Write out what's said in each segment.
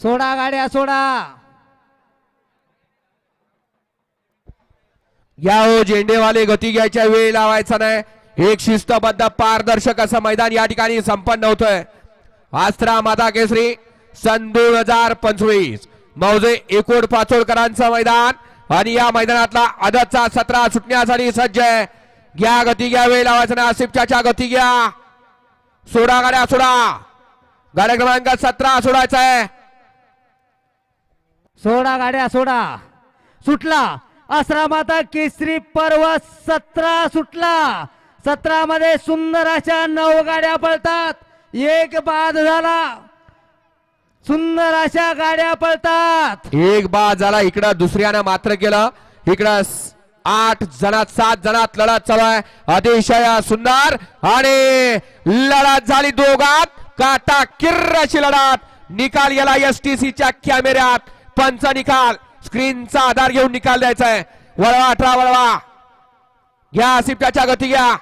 सोडा गाड्या सोडा. या हो झेंडेवाले गती घ्यायच्या वेळ लावायचा नाही. एक शिस्तबद्ध पारदर्शक असं मैदान या ठिकाणी संपन्न होतंय. आस्त्रा माता केसरी सन दोन हजार पंचवीस. मौजे एकोड पाचोळकरांचं मैदान आणि या मैदानातला आदतचा सतरा सुटण्यासाठी सज्ज आहे. घ्या गती घ्या वेळ लावायचा नाही. आसिफच्या गती घ्या. सोडा गाड्या सोडा. गाड्या क्रमांक सतरा सोडायचा आहे. सोडा गाड्या सोडा. सुटला. आश्रमाता केसरी पर्व सतरा सुटला. सतरा मध्ये सुंदर अशा नऊ गाड्या पळतात. एक बाद झाला. सुंदर अशा गाड्या पळतात. एक बाद झाला. इकडं दुसऱ्यानं मात्र केलं. इकडं आठ जणात सात जणात लढत चालू आहे. अतिशय सुंदर आणि लढत झाली दोघात. काटा किर्र अशी लढत. निकाल गेला एस टी सीच्या कॅमेऱ्यात. पंच निकाल. स्क्रीनचा आधार घेऊन निकाल द्यायचा आहे. वळवा अठरा वळवा. घ्या सिप्टाच्या गती घ्या.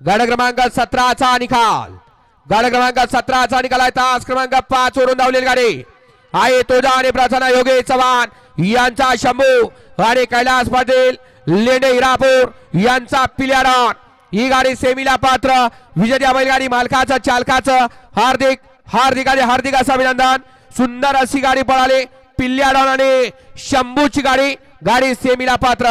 गड क्रमांक सतराचा निकाल. गड क्रमांक सतराचा निकाल आहे. तास क्रमांक पाच वरून धावलेली गाडी. आहे तोजा आणि प्रसन्न योगेश चव्हाण. यांचा शंभू आणि कैलास पाटील लेंडे हिरापूर यांचा पिल्याडॉन ही गाडी सेमीला पात्र. विजेत्या बैलगाडी मालकाचं चालकाचं हार्दिक हार्दिक आणि हार्दिक असं अभिनंदन. सुंदर अशी गाडी पळाली. पिल्ल्याडॉन आणि शंभूची गाडी गाडी सेमीला पात्र.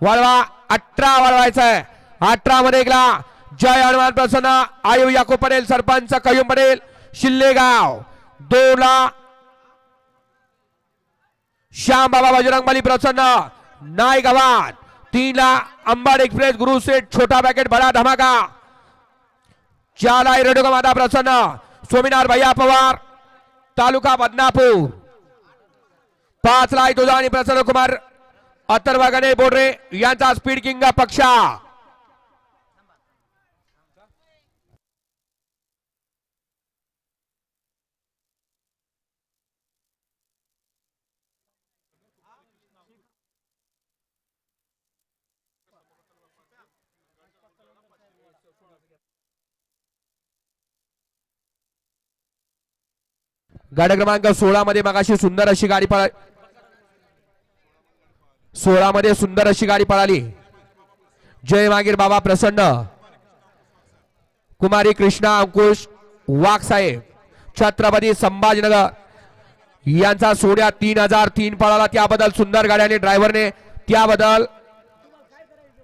वळवा अठरा वळवायचं आहे अठरा मध्ये एकला जय हनुमान प्रसन्न. आयु याकू पडेल सरपंच कयूम पडेल शिल्लेगाव दोला श्याम बाबा बजरंग बली प्रसन्न नायगवान तीनला तीन अंबाड एक्सप्रेस गुरु सेठ छोटा पॅकेट बडा धमाका. चार रेडोगा रेडुका माता प्रसन्न स्वामीनाथ भैया पवार तालुका बदनापूर. पाच ला तुझा आणि प्रसन्न कुमार अथर्व गणे बोडरे यांचा स्पीड किंग पक्षा. गाडी क्रमांक सोळा मध्ये मगाशी सुंदर अशी गाडी पळा सोळा मध्ये सुंदर अशी गाडी पळाली. जय मागीर बाबा प्रसन्न. कुमारी कृष्णा अंकुश वाघ साहेब. छत्रपती संभाजीनगर. यांचा सोड्या तीन हजार तीन पळाला. त्याबद्दल सुंदर गाड्याने ड्रायव्हरने त्याबद्दल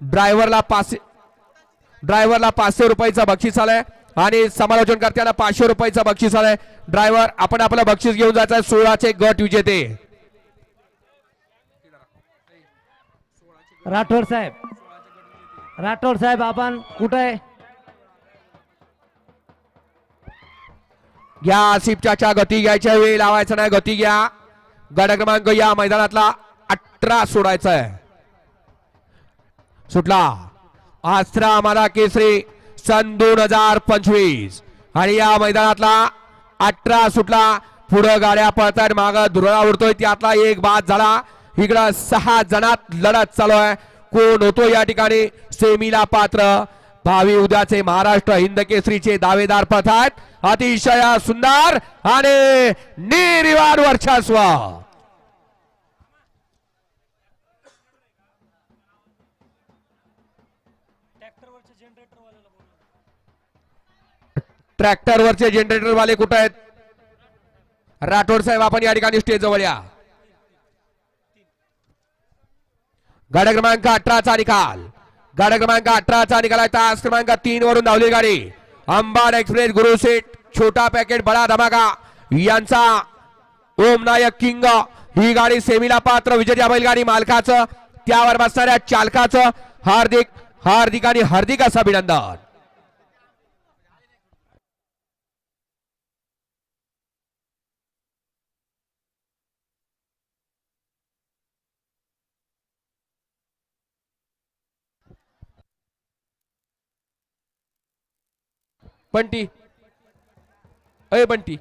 ड्रायव्हरला पाचशे ड्रायव्हरला पाचशे रुपयाचं बक्षीस आलंय. आणि समालोचन करताना पाचशे रुपयाचं बक्षीस आलंय. ड्रायव्हर आपण आपलं बक्षीस घेऊन जायचं आहे सोळाचे गट विजेते. राठोड साहेब. राठोड साहेब आपण कुठं आहे? घ्या आसिफच्या गती घ्यायच्या वेळी लावायचं नाही गती घ्या. गड क्रमांक या मैदानातला अठरा सोडायचा आहे सुटला आस्त्रा आम्हाला केसरी सन दोन हजार पंचवीस. आणि या मैदानातला अठरा सुटला. पुढं गाड्या पळतायत माग धुरळा उडतोय. त्यातला एक बाद झाला. इकडं सहा जणात लढत चालू आहे. कोण होतो या ठिकाणी? सेमीला पात्र. भावी उद्याचे महाराष्ट्र हिंद केसरीचे दावेदार पथ अतिशय सुंदर आणि निर्विवाद वर्चस्व. ट्रॅक्टरवरचे जनरेटर वाले कुठं आहेत? राठोड साहेब आपण या ठिकाणी स्टेज जवळ या. गाड्या क्रमांक अठराचा निकाल. गाड्या क्रमांक अठराचा निकाल आहे. तास क्रमांक तीन वरून धावली गाडी. अंबाड एक्सप्रेस गुरुसेट छोटा पॅकेट बडा धमाका. यांचा ओम नायक किंग. ही गाडी सेमीला पात्र विजेत्या बैलगाडी मालकाचं त्यावर बसणाऱ्या चालकाचं हार्दिक हार्दिक आणि हार्दिक असं अभिनंदन. बंटी अय बंटी.